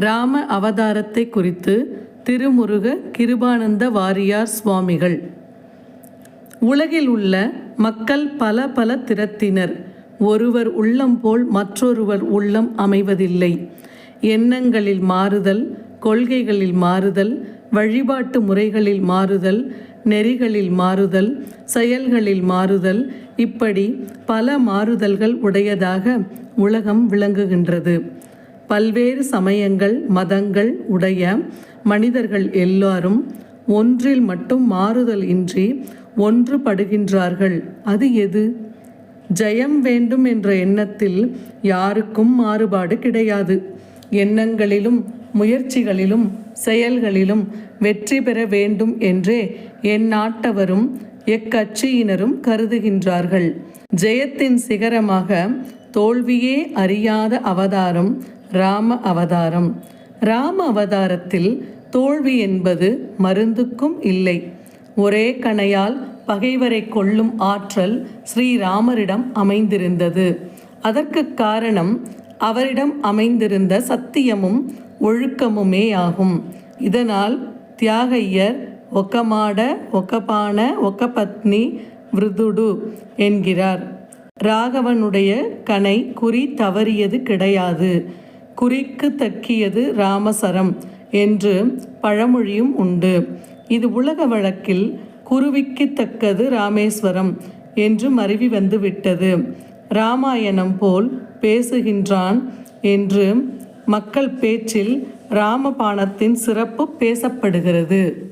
ராம அவதாரத்தை குறித்து திருமுருக கிருபானந்த வாரியார் சுவாமிகள். உலகில் உள்ள மக்கள் பல பல திறத்தினர். ஒருவர் உள்ளம் போல் மற்றொருவர் உள்ளம் அமைவதில்லை. எண்ணங்களில் மாறுதல் கொள்கைகளில் மாறுதல் வழிபாட்டு முறைகளில் மாறுதல் நெறிகளில் மாறுதல் செயல்களில் மாறுதல் இப்படி பல மாறுதல்கள் உடையதாக உலகம் விளங்குகின்றது. பல்வேறு சமயங்கள் மதங்கள் உடைய மனிதர்கள் எல்லாரும் ஒன்றில் மட்டும் மாறுதல் இன்றி ஒன்றுபடுகின்றார்கள். அது எது? ஜெயம் வேண்டும் என்ற எண்ணத்தில் யாருக்கும் மாறுபாடு கிடையாது. எண்ணங்களிலும் முயற்சிகளிலும் செயல்களிலும் வெற்றி பெற வேண்டும் என்றே எந்நாட்டவரும் எக்கட்சியினரும் கருதுகின்றார்கள். ஜெயத்தின் சிகரமாக தோல்வியே அறியாத அவதாரம் ராம அவதாரம். ராம அவதாரத்தில் தோல்வி என்பது மருந்துக்கும் இல்லை. ஒரே கணையால் பகைவரை கொள்ளும் ஆற்றல் ஸ்ரீராமரிடம் அமைந்திருந்தது. அதற்கு காரணம் அவரிடம் அமைந்திருந்த சத்தியமும் ஒழுக்கமுமே ஆகும் இதனால் தியாகையர் ஒக்கமாட ஒக்கபான ஒக்கபத்னி விருதுடு என்கிறார். ராகவனுடைய கனை குறி தவறியது கிடையாது. குறிக்கு தக்கியது ராமசரம் என்று பழமொழியும் உண்டு. இது உலக வழக்கில் குருவிக்கு தக்கது ராமேஸ்வரம் என்று மருவி வந்துவிட்டது. ராமாயணம் போல் பேசுகின்றான் என்று மக்கள் பேச்சில் ராமபாணத்தின் சிறப்பு பேசப்படுகிறது.